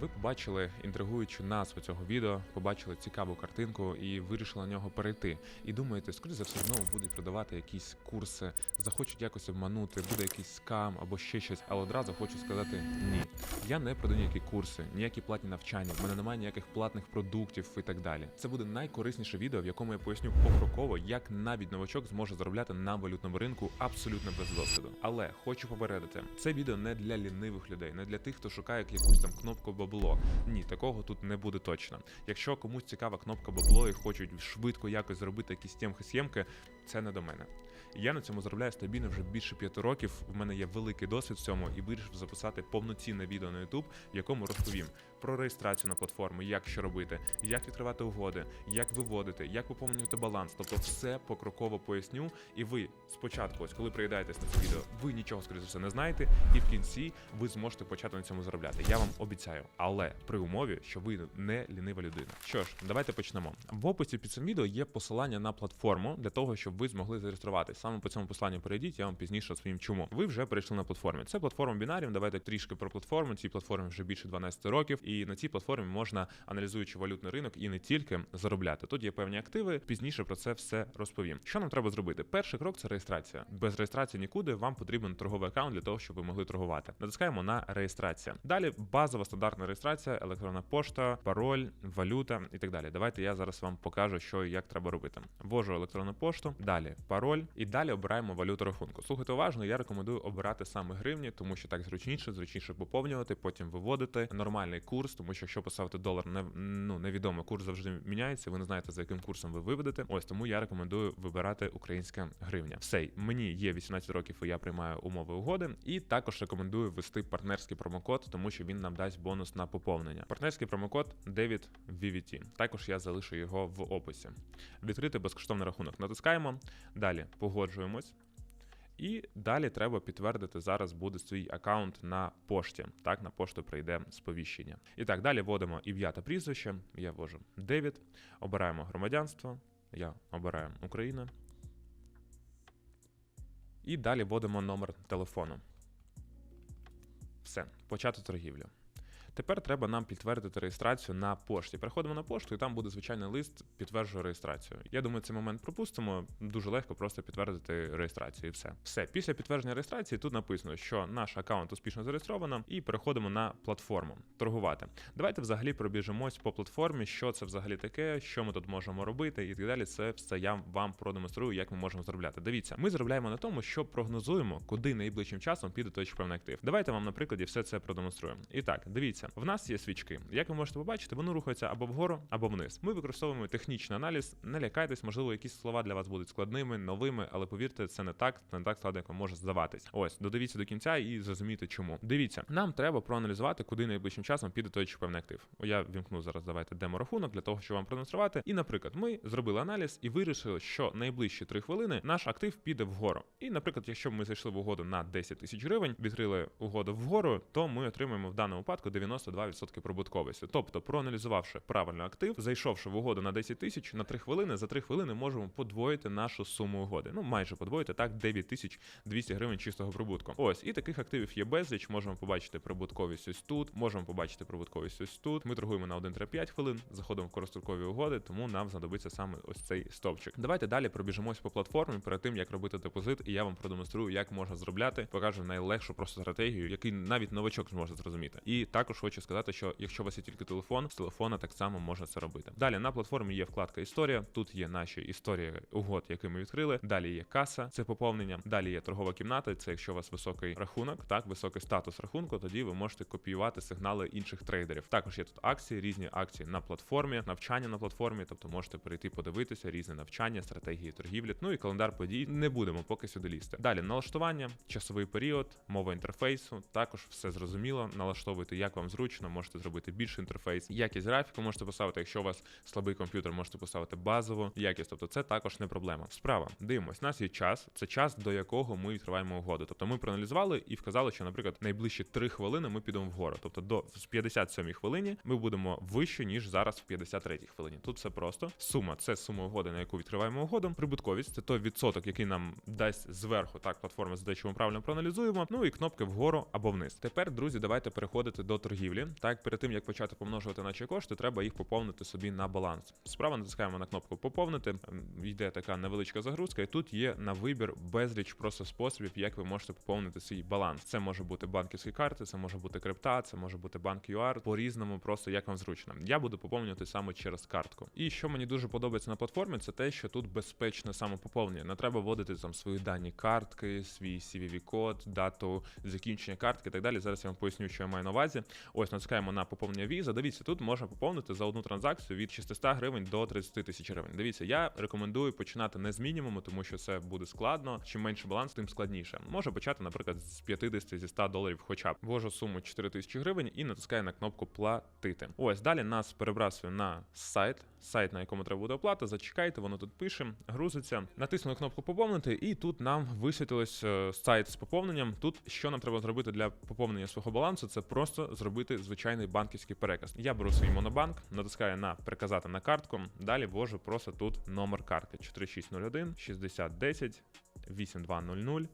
Ви побачили інтригуючу назву цього відео, побачили цікаву картинку і вирішили на нього перейти. І думаєте, скоріше за все, знову будуть продавати якісь курси, захочуть якось обманути, буде якийсь скам або ще щось. Але одразу хочу сказати ні. Я не продаю ніякі курси, ніякі платні навчання. В мене немає ніяких платних продуктів і так далі. Це буде найкорисніше відео, в якому я поясню покроково, як навіть новачок зможе заробляти на валютному ринку абсолютно без досвіду. Але хочу попередити, це відео не для лінивих людей, не для тих, хто шукає якусь там кнопку бабло. Ні, такого тут не буде точно. Якщо комусь цікава кнопка бабло і хочуть швидко якось зробити якісь тємки сємки це не до мене. Я на цьому заробляю стабільно вже більше п'яти років. В мене є великий досвід в цьому і вирішив записати повноцінне відео на YouTube, в якому розповім про реєстрацію на платформу, як що робити, як відкривати угоди, як виводити, як поповнювати баланс. Тобто, все покроково поясню. І ви спочатку, ось коли приїдаєтесь на це відео, ви нічого скоріше все не знаєте, і в кінці ви зможете почати на цьому заробляти. Я вам обіцяю, але при умові, що ви не лінива людина. Що ж, давайте почнемо. В описі під цим відео є посилання на платформу для того, щоб ви змогли зареєструватися. Саме по цьому посланню перейдіть, я вам пізніше розповім чому. Ви вже перейшли на платформі. Це платформа бінарів. Давайте трішки про платформу. Цій платформі вже більше 12 років, і на цій платформі можна, аналізуючи валютний ринок і не тільки заробляти. Тут є певні активи. Пізніше про це все розповім. Що нам треба зробити? Перший крок це реєстрація. Без реєстрації нікуди вам потрібен торговий аккаунт для того, щоб ви могли торгувати. Натискаємо на реєстрація. Далі базова стандартна реєстрація, електронна пошта, пароль, валюта і так далі. Давайте я зараз вам покажу, що і як треба робити. Ввожу електронну пошту, далі пароль, і далі обираємо валюту рахунку. Слухайте уважно, я рекомендую обирати саме гривні, тому що так зручніше, зручніше поповнювати, потім виводити нормальний курс, тому що якщо поставити долар, не ну невідомо, курс завжди міняється. Ви не знаєте за яким курсом ви виведете. Ось тому я рекомендую вибирати українська гривня. Все, мені є 18 років, і я приймаю умови угоди. І також рекомендую ввести партнерський промокод, тому що він нам дасть бонус на поповнення. Партнерський промокод David VVT. Також я залишу його в описі. Відкрити безкоштовний рахунок. Натискаємо. Далі погоджуємось. І далі треба підтвердити, зараз буде свій аккаунт на пошті. Так, на пошту прийде сповіщення. І так, далі вводимо ім'я та прізвище. Я ввожу Девід. Обираємо громадянство. Я обираю Україна. І далі вводимо номер телефону. Все, почати торгівлю. Тепер треба нам підтвердити реєстрацію на пошті. Переходимо на пошту, і там буде звичайний лист, підтверджує реєстрацію. Я думаю, цей момент пропустимо. Дуже легко просто підтвердити реєстрацію. І все. Все. Після підтвердження реєстрації тут написано, що наш аккаунт успішно зареєстровано, і переходимо на платформу торгувати. Давайте взагалі пробіжимось по платформі, що це взагалі таке, що ми тут можемо робити, і так далі. Це все я вам продемонструю, як ми можемо заробляти. Дивіться, ми заробляємо на тому, що прогнозуємо, куди найближчим часом піде той чи певний актив. Давайте вам на прикладі все це продемонструємо. І так, дивіться, в нас є свічки. Як ви можете побачити, вони рухаються або вгору, або вниз. Ми використовуємо технічний аналіз. Не лякайтесь, можливо, якісь слова для вас будуть складними, новими, але повірте, це не так, не так складно, як вам може здаватись. Ось, додивіться до кінця і зрозумієте, чому. Дивіться, нам треба проаналізувати, куди найближчим часом піде той чи певний актив. Я вімкну зараз. Давайте демо-рахунок для того, щоб вам продемонструвати. І, наприклад, ми зробили аналіз і вирішили, що найближчі 3 хвилини наш актив піде вгору. І, наприклад, якщо ми зайшли в угоду на 10 тисяч гривень, відкрили угоду вгору, то ми отримаємо в даному випадку 92% прибутковості. Тобто, проаналізувавши правильно актив, зайшовши в угоду на 10 тисяч на 3 хвилини, за 3 хвилини можемо подвоїти нашу суму угоди. Ну майже подвоїти так 9200 гривень чистого прибутку. Ось і таких активів є безліч. Можемо побачити прибутковість ось тут. Можемо побачити прибутковість ось тут. Ми торгуємо на 1-5 хвилин, заходимо в короткострокові угоди, тому нам знадобиться саме ось цей стовпчик. Давайте далі пробіжимось по платформі перед тим, як робити депозит, і я вам продемонструю, як можна зробляти. Покажу найлегшу просто стратегію, який навіть новачок зможе зрозуміти. І також хочу сказати, що якщо у вас є тільки телефон, з телефона так само можна це робити. Далі на платформі є вкладка Історія. Тут є наші історії угод, які ми відкрили. Далі є каса, це поповнення. Далі є торгова кімната. Це якщо у вас високий рахунок, так високий статус рахунку, тоді ви можете копіювати сигнали інших трейдерів. Також є тут акції, різні акції на платформі, навчання на платформі, тобто можете перейти подивитися різне навчання, стратегії торгівлі. Ну і календар подій не будемо поки сюди лізти. Далі налаштування, часовий період, мова інтерфейсу. Також все зрозуміло. Налаштовуйте, як вам зручно, можете зробити більший інтерфейс. Якість графіку можете поставити. Якщо у вас слабий комп'ютер, можете поставити базову якість. Тобто це також не проблема. Справа дивимось, у нас є час. Це час, до якого ми відкриваємо угоду. Тобто ми проаналізували і вказали, що, наприклад, найближчі 3 хвилини ми підемо вгору. Тобто до в 57 хвилині ми будемо вище ніж зараз в 53 хвилині. Тут все просто сума це сума угоди, на яку відкриваємо угоду. Прибутковість це той відсоток, який нам дасть зверху так платформа що ми правильно проаналізуємо. Ну і кнопки вгору або вниз. Тепер, друзі, давайте переходити до торгівлі. Торгівлі. Так, перед тим як почати помножувати наші кошти, треба їх поповнити собі на баланс. Справа натискаємо на кнопку поповнити. ем, Йде така невеличка загрузка, і тут є на вибір безліч просто способів, як ви можете поповнити свій баланс. Це може бути банківські карти, це може бути крипта, це може бути банк UR, по-різному, просто як вам зручно. Я буду поповнювати саме через картку. І що мені дуже подобається на платформі, це те, що тут безпечне самопоповнення. Не треба вводити там свої дані картки, свій CVV-код, дату закінчення картки і так далі. Зараз я вам поясню, що я маю на увазі. Ось натискаємо на поповнення віза. Дивіться, тут можна поповнити за одну транзакцію від 600 гривень до 30 тисяч гривень. Дивіться, я рекомендую починати не з мінімуму, тому що це буде складно. Чим менше баланс, тим складніше. Може почати, наприклад, з 50 зі 100 доларів, хоча б ввожу суму 4 тисячі гривень і натискаю на кнопку платити. Ось далі нас перебрасує на сайт. Сайт, на якому треба буде оплата. Зачекайте, воно тут пише, грузиться. Натиснули кнопку поповнити, і тут нам висвітилось е, сайт з поповненням. Тут що нам треба зробити для поповнення свого балансу, це просто зробити звичайний банківський переказ. Я беру свій монобанк, натискаю на переказати на картку. Далі ввожу просто тут номер картки 4601 6010 8200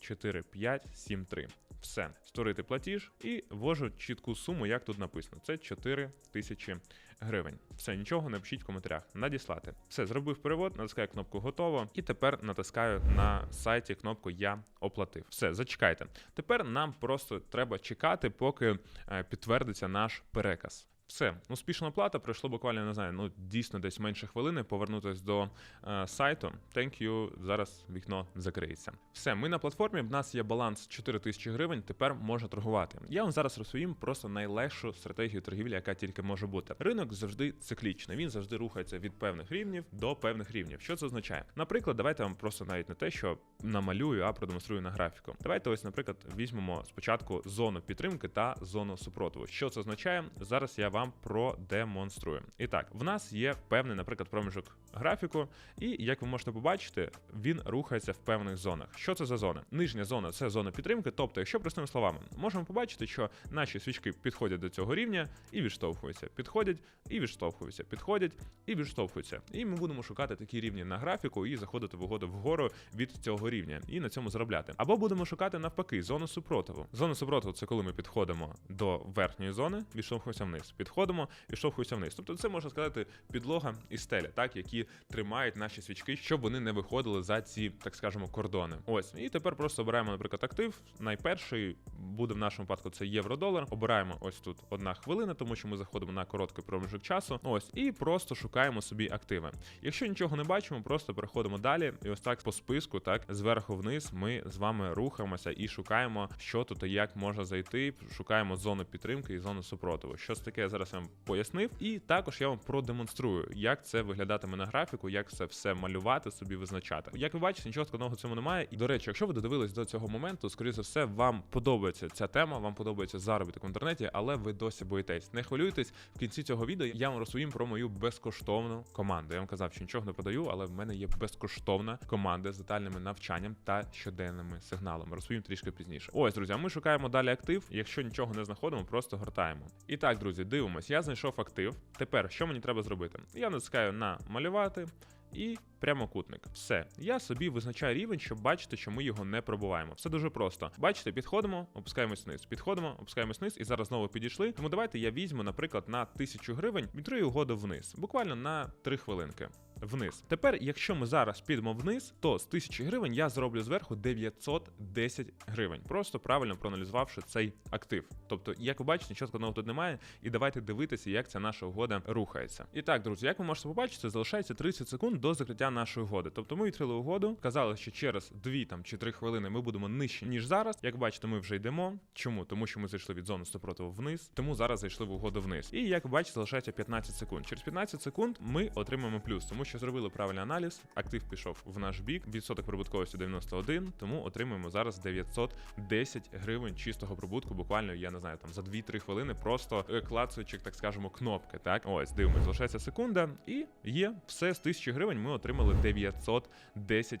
4573. Все, створити платіж і ввожу чітку суму, як тут написано. Це 4 тисячі гривень. Все, нічого не пишіть в коментарях. Надіслати. Все, зробив перевод, натискаю кнопку готово. І тепер натискаю на сайті кнопку Я оплатив. Все, зачекайте. Тепер нам просто треба чекати, поки е, підтвердиться наш переказ. Все, успішна оплата, пройшло буквально, не знаю, ну дійсно десь менше хвилини повернутися до е, сайту. Thank you, зараз вікно закриється. Все, ми на платформі, в нас є баланс 4 тисячі гривень, тепер можна торгувати. Я вам зараз розповім просто найлегшу стратегію торгівлі, яка тільки може бути. Ринок завжди циклічний, він завжди рухається від певних рівнів до певних рівнів. Що це означає? Наприклад, давайте вам просто навіть не те, що намалюю, а продемонструю на графіку. Давайте ось, наприклад, візьмемо спочатку зону підтримки та зону супротиву. Що це означає? Зараз я вам продемонструю. І так, в нас є певний, наприклад, проміжок графіку, і як ви можете побачити, він рухається в певних зонах. Що це за зона? Нижня зона це зона підтримки. Тобто, якщо простими словами, можемо побачити, що наші свічки підходять до цього рівня і відштовхуються, підходять і відштовхуються, підходять і відштовхуються. І ми будемо шукати такі рівні на графіку і заходити в угоду вгору від цього рівня і на цьому заробляти. Або будемо шукати навпаки зону супротиву. Зона супротиву це коли ми підходимо до верхньої зони, відштовхуємося вниз. Підходимо, відштовхуємося вниз. Тобто, це можна сказати підлога і стеля, так які тримають наші свічки, щоб вони не виходили за ці, так скажемо, кордони. Ось і тепер просто обираємо, наприклад, актив. Найперший буде в нашому випадку це євро-долар. Обираємо ось тут одна хвилина, тому що ми заходимо на короткий проміжок часу. Ось і просто шукаємо собі активи. Якщо нічого не бачимо, просто переходимо далі. І ось так по списку, так зверху вниз, ми з вами рухаємося і шукаємо, що тут і як можна зайти. Шукаємо зону підтримки і зону супротиву. Що це таке, я зараз вам пояснив. І також я вам продемонструю, як це виглядатиме на графіку, як це все малювати, собі визначати. Як ви бачите, нічого складного в цьому немає. І до речі, якщо ви додивились до цього моменту, скоріше за все, вам подобається ця тема, вам подобається заробіток в інтернеті, але ви досі боїтесь. Не хвилюйтесь. В кінці цього відео я вам розповім про мою безкоштовну команду. Я вам казав, що нічого не продаю, але в мене є безкоштовна команда з детальним навчанням та щоденними сигналами. Розповім трішки пізніше. Ось, друзі, ми шукаємо далі актив. Якщо нічого не знаходимо, просто гортаємо. І так, друзі, дивимось. Я знайшов актив. Тепер що мені треба зробити? Я натискаю на малювати. І прямокутник. Все, я собі визначаю рівень, щоб бачити, що ми його не пробуваємо. Все дуже просто. Бачите, підходимо, опускаємось вниз. Підходимо, опускаємось вниз і зараз знову підійшли. Тому давайте я візьму, наприклад, на 1000 гривень, відкрию угоду вниз, буквально на 3 хвилинки. Вниз. Тепер, якщо ми зараз підемо вниз, то з 1000 гривень я зроблю зверху 910 гривень, просто правильно проаналізувавши цей актив. Тобто, як ви бачите, нічого складного тут немає, і давайте дивитися, як ця наша угода рухається. І так, друзі, як ви можете побачити, залишається 30 секунд до закриття нашої угоди. Тобто ми відкрили угоду, казали, що через 2 там чи 3 хвилини ми будемо нижче, ніж зараз. Як бачите, ми вже йдемо. Чому? Тому що ми зайшли від зони супротиву вниз, тому зараз зайшли в угоду вниз. І як ви бачите, залишається 15 секунд. Через 15 секунд ми отримаємо плюс, тому що зробили правильний аналіз. Актив пішов в наш бік. Відсоток прибутковості 91, тому отримуємо зараз 910 гривень чистого прибутку. Буквально я не знаю, там за 2-3 хвилини, просто клацуючи, так скажемо, кнопки. Так, ось дивимось, залишається секунда, і є все з 1000 гривень. Ми отримали 910 гривень.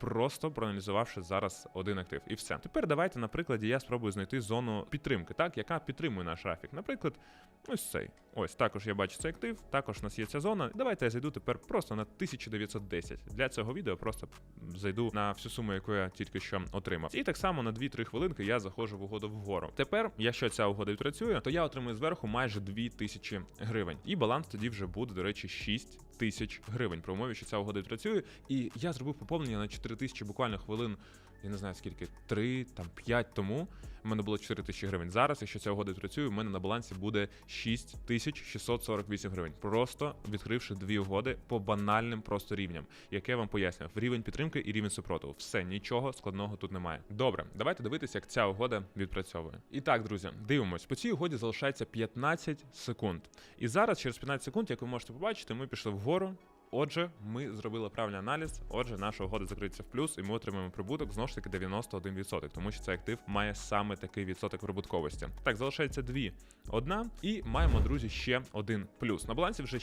Просто проаналізувавши зараз один актив, і все. Тепер давайте, на прикладі, я спробую знайти зону підтримки, так, яка підтримує наш графік. Наприклад, ось цей. Ось також я бачу цей актив, також у нас є ця зона. Давайте я зайду тепер просто на 1910. Для цього відео просто зайду на всю суму, яку я тільки що отримав. І так само на 2-3 хвилинки я заходжу в угоду вгору. Тепер, якщо ця угода відпрацює, то я отримую зверху майже 2000 гривень. І баланс тоді вже буде, до речі, 6 тисяч гривень. При умові, що ця угода відпрацює. І я зробив поповнення на 4 тисячі буквально хвилин. Я не знаю скільки, 3, там 5 тому. У мене було 4 тисячі гривень. Зараз, якщо ця угода відпрацює, у мене на балансі буде 6648 гривень. Просто відкривши дві угоди по банальним просто рівням, яке я вам пояснював. Рівень підтримки і рівень супротиву. Все, нічого складного тут немає. Добре, давайте дивитися, як ця угода відпрацьовує. І так, друзі, дивимось. По цій угоді залишається 15 секунд. І зараз, через 15 секунд, як ви можете побачити, ми пішли вгору. Отже, ми зробили правильний аналіз. Отже, наша угода закриється в плюс, і ми отримаємо прибуток знову ж таки 91%, тому що цей актив має саме такий відсоток прибутковості. Так, залишається дві, одна, і маємо, друзі, ще один плюс. На балансі вже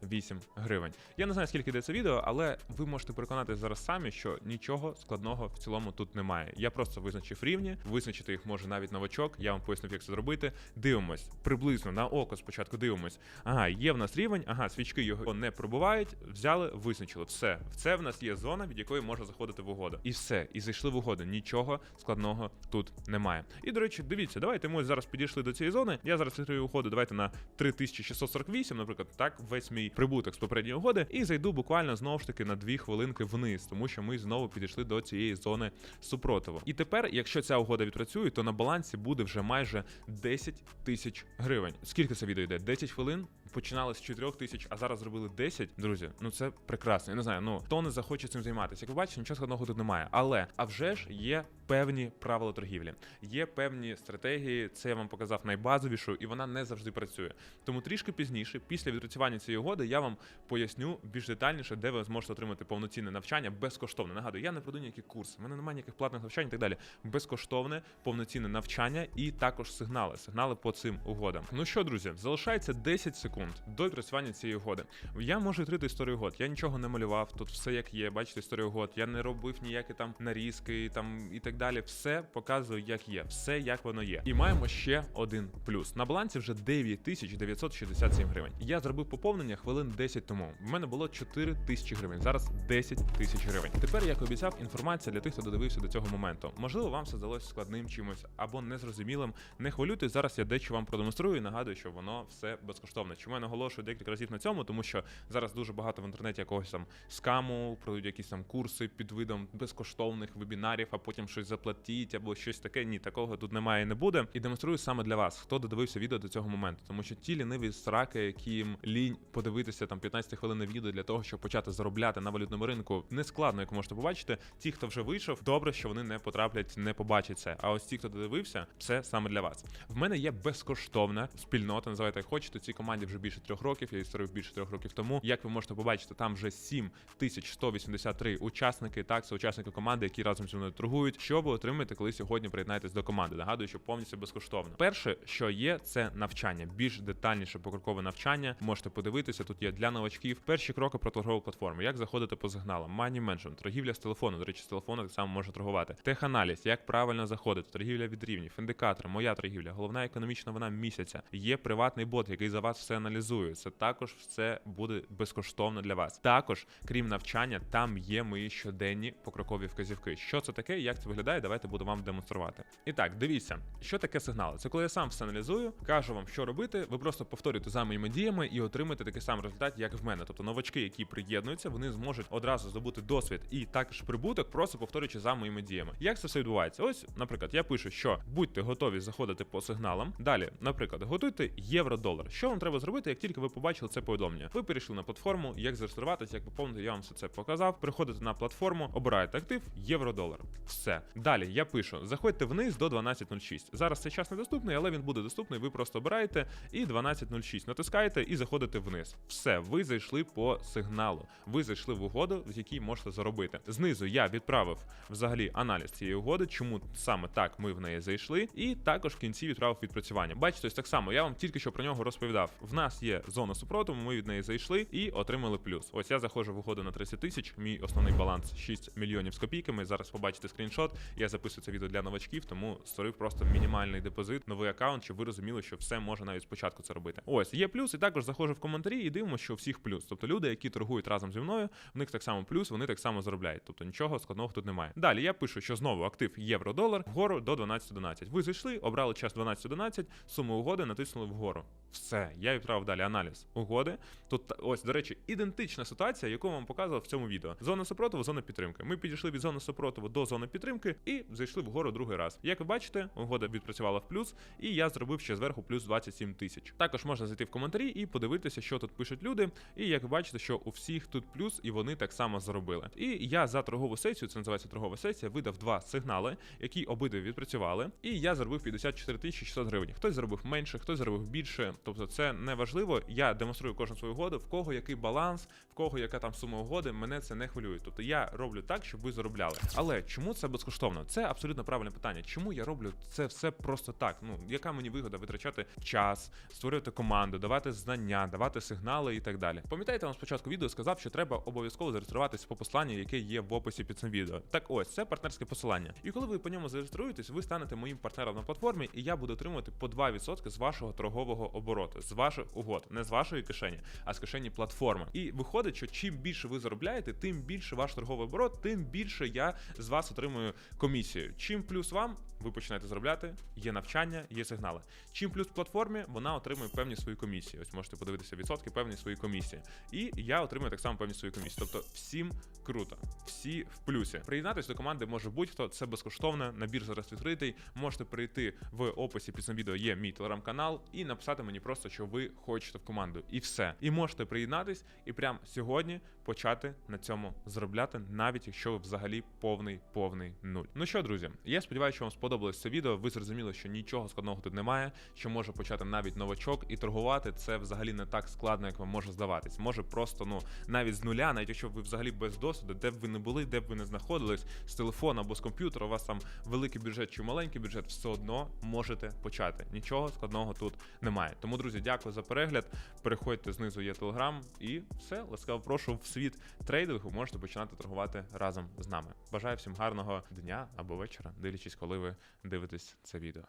6648 гривень. Я не знаю, скільки йде це відео, але ви можете переконатися зараз самі, що нічого складного в цілому тут немає. Я просто визначив рівні, визначити їх може навіть новачок. Я вам пояснив, як це зробити. Дивимось приблизно на око. Спочатку дивимось. Ага, є в нас рівень. Ага, свічки його не пробувають. Взяли, визначили. Все, це в нас є зона, від якої можна заходити в угоду. І все, і зайшли в угоду. Нічого складного тут немає. І до речі, дивіться, давайте ми зараз підійшли до цієї зони. Я зараз відкрию угоду. Давайте на 3648, наприклад, так, весь мій прибуток з попередньої угоди, і зайду буквально знову ж таки на 2 хвилинки вниз, тому що ми знову підійшли до цієї зони супротиву. І тепер, якщо ця угода відпрацює, то на балансі буде вже майже 10 тисяч гривень. Скільки це відео йде? 10 хвилин. Починали з 4 тисяч, а зараз зробили 10. Друзі, ну це прекрасно. Я не знаю, ну хто не захоче цим займатися. Як ви бачите, нічого складного тут немає. Але а вже ж є певні правила торгівлі, є певні стратегії. Це я вам показав найбазовішу, і вона не завжди працює. Тому трішки пізніше, після відпрацювання цієї угоди, я вам поясню більш детальніше, де ви зможете отримати повноцінне навчання безкоштовне. Нагадую, я не продаю ніякі курси, в мене немає ніяких платних навчань і так далі. Безкоштовне, повноцінне навчання і також сигнали. Сигнали по цим угодам. Ну що, друзі, залишається 10 секунд до відпрацювання цієї угоди. Я можу відкрити історію угод. Я нічого не малював. Тут все як є. Бачите, історію угод. Я не робив ніякі там нарізки там і так далі. Все показую, як є, все як воно є. І маємо ще один плюс. На балансі вже 9967 гривень. Я зробив поповнення хвилин 10 тому. В мене було 4 тисячі гривень. Зараз 10 тисяч гривень. Тепер, як обіцяв, інформація для тих, хто додивився до цього моменту. Можливо, вам все здалося складним чимось або незрозумілим. Не хвилюйтесь, зараз я дещо вам продемонструю і нагадую, що воно все безкоштовне. Чому я наголошую декілька разів на цьому, тому що зараз дуже багато в інтернеті якогось там скаму, продають якісь там курси під видом безкоштовних вебінарів, а потім щось заплатіть або щось таке. Ні, такого тут немає і не буде. І демонструю саме для вас, хто додивився відео до цього моменту, тому що ті ліниві сраки, які лінь подивитися там 15 хвилин відео для того, щоб почати заробляти на валютному ринку, не складно, як можете побачити. Ті, хто вже вийшов, добре, що вони не потраплять, не побачать це. А ось ті, хто додивився, це саме для вас. В мене є безкоштовна спільнота, називайте як хочете. Цій команді вже більше трьох років. Я її створив більше трьох років тому. Як ви можете побачити, там вже 7183 учасники. Так, це учасники команди, які разом зі мною торгують. Що ви отримаєте, коли сьогодні приєднаєтесь до команди? Нагадую, що повністю безкоштовно. Перше, що є, це навчання. Більш детальніше покрокове навчання. Можете подивитися. Тут є для новачків. Перші кроки про торгову платформу. Як заходити по сигналам, Money Management, торгівля з телефону. До речі, з телефону так само може торгувати. Теханаліз, як правильно заходити, торгівля від рівнів, індикатор, моя торгівля, головна економічна вона місяця. Є приватний бот, який за вас все аналізує. Це також все буде безкоштовно для вас. Також, крім навчання, там є мої щоденні покрокові вказівки. Що це таке? Як це виглядає? Давайте буду вам демонструвати. І так, дивіться, що таке сигнали. Це коли я сам все аналізую, кажу вам, що робити. Ви просто повторюєте за моїми діями і отримаєте такий самий результат, як в мене. Тобто новачки, які приєднуються, вони зможуть одразу здобути досвід і також прибуток, просто повторюючи за моїми діями. Як це все відбувається? Ось, наприклад, я пишу, що будьте готові заходити по сигналам. Далі, наприклад, готуйте євро-долар. Що вам треба зробити, як тільки ви побачили це повідомлення? Ви перейшли на платформу, як зареєструватися, як поповнити, я вам все це показав. Приходите на платформу, обираєте актив, євро-долар. Все. Далі я пишу: заходьте вниз до 12.06. Зараз цей час недоступний, але він буде доступний. Ви просто обираєте і 12.06 натискаєте і заходите вниз. Все, ви зайшли по сигналу. Ви зайшли в угоду, з якій можете заробити. Знизу я відправив взагалі аналіз цієї угоди, чому саме так ми в неї зайшли, і також в кінці відправив відпрацювання. Бачите, ось так само я вам тільки що про нього розповідав. В нас нас є зона супротиву, ми від неї зайшли і отримали плюс. Ось я заходжу в угоду на 30 тисяч. Мій основний баланс 6 мільйонів з копійками. Зараз побачите скріншот. Я записую це відео для новачків, тому створив просто мінімальний депозит, новий аккаунт, щоб ви розуміли, що все може навіть спочатку це робити. Ось є плюс, і також заходжу в коментарі і дивимося, що у всіх плюс. Тобто люди, які торгують разом зі мною, в них так само плюс, вони так само заробляють. Тобто нічого складного тут немає. Далі я пишу, що знову актив євро-долар вгору до 12.11. Ви зайшли, обрали час 12.11, суму угоди натиснули вгору. Все, я відправив далі аналіз угоди. Тут ось, до речі, ідентична ситуація, яку вам показував в цьому відео. Зона супротиву, зона підтримки. Ми підійшли від зони супротиву до зони підтримки і зайшли вгору другий раз. Як ви бачите, угода відпрацювала в плюс, і я зробив ще зверху плюс 27 тисяч. Також можна зайти в коментарі і подивитися, що тут пишуть люди. І як ви бачите, що у всіх тут плюс, і вони так само заробили. І я за торгову сесію, це називається торгова сесія, видав два сигнали, які обидві відпрацювали. І я заробив 54 тисячі 600 гривень. Хтось заробив менше, хтось заробив більше. Тобто, це не важливо. Я демонструю кожну свою угоду, в кого який баланс, кого яка там сума угоди. Мене це не хвилює. Тобто я роблю так, щоб ви заробляли. Але чому це безкоштовно? Це абсолютно правильне питання. Чому я роблю це все просто так? Ну яка мені вигода витрачати час, створювати команду, давати знання, давати сигнали і так далі. Пам'ятаєте, я вам спочатку відео сказав, що треба обов'язково зареєструватися по посланню, яке є в описі під цим відео. Так ось це партнерське посилання. І коли ви по ньому зареєструєтесь, ви станете моїм партнером на платформі, і я буду отримувати по 2% з вашого торгового обороту, з ваших угод, не з вашої кишені, а з кишені платформи. І виходить, що чим більше ви заробляєте, тим більше ваш торговий оборот, тим більше я з вас отримую комісію. Чим плюс вам, ви починаєте заробляти, є навчання, є сигнали. Чим плюс платформі, вона отримує певні свої комісії. Ось можете подивитися відсотки, певні свої комісії. І я отримую так само певні свої комісії. Тобто всім круто, всі в плюсі. Приєднатися до команди може будь-хто, це безкоштовно. Набір зараз відкритий. Можете перейти в описі під цим відео. Є мій телеграм-канал, і написати мені просто, що ви хочете в команду, і все. І можете приєднатись і прямо сьогодні почати на цьому заробляти, навіть якщо ви взагалі повний повний нуль. Ну що, друзі, я сподіваюся, що вам сподобалось це відео. Ви зрозуміли, що нічого складного тут немає, що може почати навіть новачок і торгувати. Це взагалі не так складно, як вам може здаватись. Може просто ну навіть з нуля, навіть якщо ви взагалі без досвіду, де б ви не були, де б ви не знаходились з телефона або з комп'ютера, у вас там великий бюджет чи маленький бюджет, все одно можете почати. Нічого складного тут немає. Тому, друзі, дякую за перегляд. Переходьте знизу, є телеграм, і все ласкаво прошу в світ трейдингу. Можете починати торгувати разом з нами. Бажаю всім гарного дня або вечора, дивлячись, коли ви дивитесь це відео.